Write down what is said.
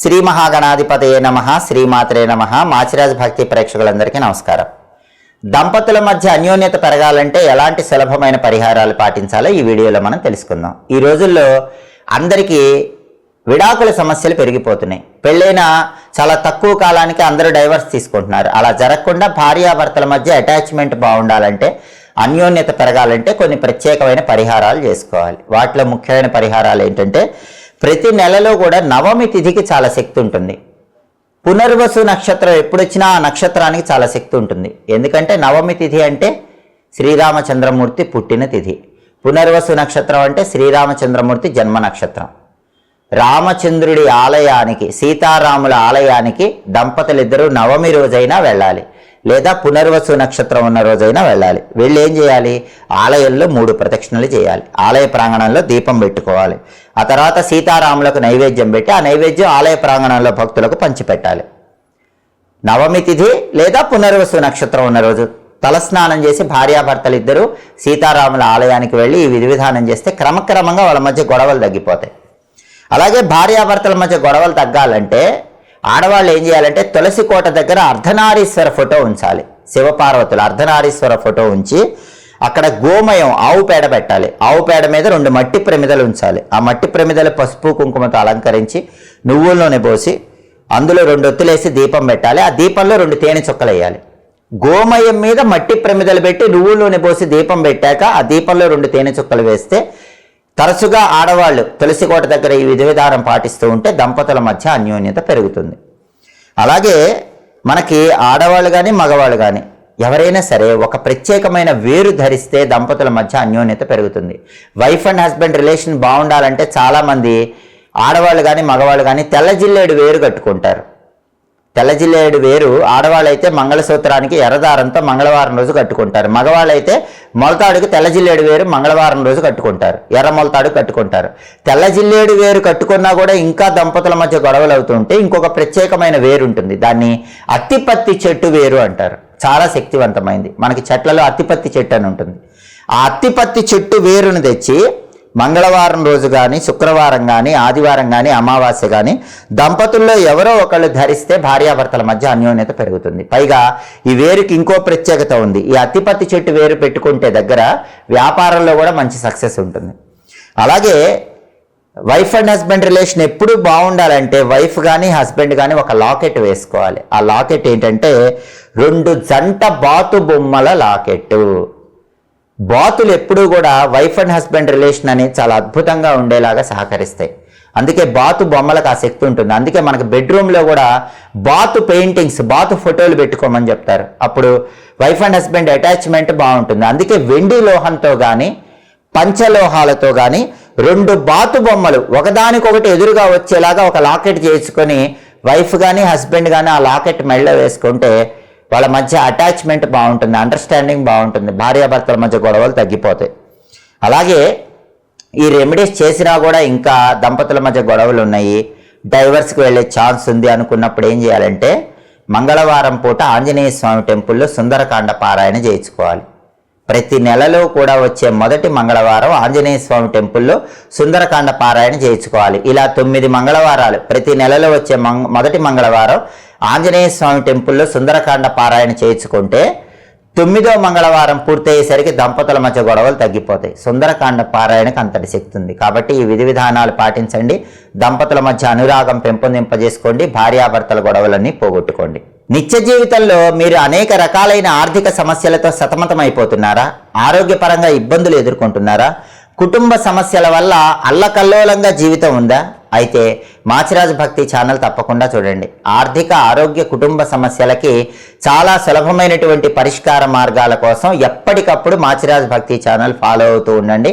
శ్రీ మహాగణాధిపతయే నమ శ్రీమాత్రే నమ. మాచిరాజ్ భక్తి ప్రేక్షకులందరికీ నమస్కారం. దంపతుల మధ్య అన్యోన్యత పెరగాలంటే ఎలాంటి సులభమైన పరిహారాలు పాటించాలో ఈ వీడియోలో మనం తెలుసుకుందాం. ఈ రోజుల్లో అందరికీ విడాకుల సమస్యలు పెరిగిపోతున్నాయి. పెళ్ళైన చాలా తక్కువ కాలానికి అందరూ డైవర్స్ తీసుకుంటున్నారు. అలా జరగకుండా భార్యాభర్తల మధ్య అటాచ్మెంట్ బాగుండాలంటే అన్యోన్యత పెరగాలంటే కొన్ని ప్రత్యేకమైన పరిహారాలు చేసుకోవాలి. వాటిలో ముఖ్యమైన పరిహారాలు ఏంటంటే ప్రతి నెలలో కూడా నవమి తిథికి చాలా శక్తి ఉంటుంది. పునర్వసు నక్షత్రం ఎప్పుడొచ్చినా ఆ నక్షత్రానికి చాలా శక్తి ఉంటుంది. ఎందుకంటే నవమి తిథి అంటే శ్రీరామచంద్రమూర్తి పుట్టిన తిథి. పునర్వసు నక్షత్రం అంటే శ్రీరామచంద్రమూర్తి జన్మ నక్షత్రం. రామచంద్రుడి ఆలయానికి సీతారాముల ఆలయానికి దంపతులిద్దరూ నవమి రోజైనా వెళ్ళాలి. లేదా పునర్వసు నక్షత్రం ఉన్న రోజైనా వెళ్ళాలి. వెళ్ళి ఏం చేయాలి? ఆలయంలో మూడు ప్రదక్షిణలు చేయాలి. ఆలయ ప్రాంగణంలో దీపం పెట్టుకోవాలి. ఆ తర్వాత సీతారాములకు నైవేద్యం పెట్టి ఆ నైవేద్యం ఆలయ ప్రాంగణంలో భక్తులకు పంచిపెట్టాలి. నవమి తిథి లేదా పునర్వసు నక్షత్రం ఉన్న రోజు తలస్నానం చేసి భార్యాభర్తలు ఇద్దరు సీతారాముల ఆలయానికి వెళ్ళి ఈ విధి విధానం చేస్తే క్రమక్రమంగా వాళ్ళ మధ్య గొడవలు తగ్గిపోతాయి. అలాగే భార్యాభర్తల మధ్య గొడవలు తగ్గాలంటే ఆడవాళ్ళు ఏం చేయాలంటే తులసి కోట దగ్గర అర్ధనారీశ్వర ఫోటో ఉంచాలి. శివపార్వతులు అర్ధనారీశ్వర ఫోటో ఉంచి అక్కడ గోమయం ఆవు పేడ పెట్టాలి. ఆవు పేడ మీద రెండు మట్టి ప్రమిదలు ఉంచాలి. ఆ మట్టి ప్రమిదలు పసుపు కుంకుమతో అలంకరించి నువ్వుల నూనె పోసి అందులో రెండు ఒత్తులేసి దీపం పెట్టాలి. ఆ దీపంలో రెండు తేనె చుక్కలు వేయాలి. గోమయం మీద మట్టి ప్రమిదలు పెట్టి నువ్వుల నూనె పోసి దీపం పెట్టాక ఆ దీపంలో రెండు తేనె చుక్కలు వేస్తే తరచుగా ఆడవాళ్ళు తులసి కోట దగ్గర ఈ విధి విధానం పాటిస్తూ ఉంటే దంపతుల మధ్య అన్యోన్యత పెరుగుతుంది. అలాగే మనకి ఆడవాళ్ళు కానీ మగవాళ్ళు కానీ ఎవరైనా సరే ఒక ప్రత్యేకమైన వేరు ధరిస్తే దంపతుల మధ్య అన్యోన్యత పెరుగుతుంది. వైఫ్ అండ్ హస్బెండ్ రిలేషన్ బాగుండాలంటే చాలామంది ఆడవాళ్ళు కానీ మగవాళ్ళు కానీ తెల్ల జిల్లేడు వేరు కట్టుకుంటారు. తెల్లజిల్లేడు వేరు. ఆడవాళ్ళైతే మంగళసూత్రానికి ఎర్రదారంతో మంగళవారం రోజు కట్టుకుంటారు. మగవాళ్ళైతే మొలతాడుకి తెల్ల జిల్లేడు వేరు మంగళవారం రోజు కట్టుకుంటారు. ఎర్ర మొలతాడు కట్టుకుంటారు. తెల్లజిల్లేడు వేరు కట్టుకున్నా కూడా ఇంకా దంపతుల మధ్య గొడవలు అవుతుంటే ఇంకొక ప్రత్యేకమైన వేరు ఉంటుంది. దాన్ని అత్తిపత్తి చెట్టు వేరు అంటారు. చాలా శక్తివంతమైంది. మనకి చెట్లలో అత్తిపత్తి చెట్టు అని ఉంటుంది. ఆ అత్తిపత్తి చెట్టు వేరును తెచ్చి మంగళవారం రోజు కానీ శుక్రవారం కానీ ఆదివారం కానీ అమావాస్య కానీ దంపతుల్లో ఎవరో ఒకళ్ళు ధరిస్తే భార్యాభర్తల మధ్య అన్యోన్యత పెరుగుతుంది. పైగా ఈ వేరుకి ఇంకో ప్రత్యేకత ఉంది. ఈ అత్తిపత్తి చెట్టు వేరు పెట్టుకుంటే దగ్గర వ్యాపారంలో కూడా మంచి సక్సెస్ ఉంటుంది. అలాగే వైఫ్ అండ్ హస్బెండ్ రిలేషన్ ఎప్పుడు బాగుండాలంటే వైఫ్ కానీ హస్బెండ్ కానీ ఒక లాకెట్ వేసుకోవాలి. ఆ లాకెట్ ఏంటంటే రెండు జంట బాతు బొమ్మల లాకెట్టు. బాతులు ఎప్పుడూ కూడా వైఫ్ అండ్ హస్బెండ్ రిలేషన్ అనేది చాలా అద్భుతంగా ఉండేలాగా సహకరిస్తాయి. అందుకే బాతు బొమ్మలకు ఆ శక్తి ఉంటుంది. అందుకే మనకు బెడ్రూమ్లో కూడా బాతు పెయింటింగ్స్ బాతు ఫోటోలు పెట్టుకోమని చెప్తారు. అప్పుడు వైఫ్ అండ్ హస్బెండ్ అటాచ్మెంట్ బాగుంటుంది. అందుకే వెండి లోహంతో కానీ పంచలోహాలతో కానీ రెండు బాతు బొమ్మలు ఒకదానికొకటి ఎదురుగా వచ్చేలాగా ఒక లాకెట్ చేసుకొని వైఫ్ కానీ హస్బెండ్ కానీ ఆ లాకెట్ మెళ్ళ వేసుకుంటే వాళ్ళ మధ్య అటాచ్మెంట్ బాగుంటుంది అండర్స్టాండింగ్ బాగుంటుంది భార్యాభర్తల మధ్య గొడవలు తగ్గిపోతాయి. అలాగే ఈ రెమెడీస్ చేసినా కూడా ఇంకా దంపతుల మధ్య గొడవలు ఉన్నాయి డైవర్స్కి వెళ్ళే ఛాన్స్ ఉంది అనుకున్నప్పుడు ఏం చేయాలంటే మంగళవారం పూట ఆంజనేయ స్వామి టెంపుల్లో సుందరకాండ పారాయణ చేయించుకోవాలి. ప్రతి నెలలో కూడా వచ్చే మొదటి మంగళవారం ఆంజనేయ స్వామి టెంపుల్లో సుందరకాండ పారాయణ చేయించుకోవాలి. ఇలా తొమ్మిది మంగళవారాలు ప్రతి నెలలో వచ్చే మంగ మొదటి మంగళవారం ఆంజనేయ స్వామి టెంపుల్లో సుందరకాండ పారాయణ చేయించుకుంటే తొమ్మిదో మంగళవారం పూర్తయ్యేసరికి దంపతుల మధ్య గొడవలు తగ్గిపోతాయి. సుందరకాండ పారాయణకు అంతటి శక్తి ఉంది. కాబట్టి ఈ విధి విధానాలు పాటించండి. దంపతుల మధ్య అనురాగం పెంపొందింపజేసుకోండి. భార్యాభర్తల గొడవలన్నీ పోగొట్టుకోండి. నిత్య జీవితంలో మీరు అనేక రకాలైన ఆర్థిక సమస్యలతో సతమతమైపోతున్నారా? ఆరోగ్యపరంగా ఇబ్బందులు ఎదుర్కొంటున్నారా? కుటుంబ సమస్యల వల్ల అల్లకల్లోలంగా జీవితం ఉందా? అయితే మాచిరాజ్ భక్తి ఛానల్ తప్పకుండా చూడండి. ఆర్థిక ఆరోగ్య కుటుంబ సమస్యలకి చాలా సులభమైనటువంటి పరిష్కార మార్గాల కోసం ఎప్పటికప్పుడు మాచిరాజ్ భక్తి ఛానల్ ఫాలో అవుతూ ఉండండి.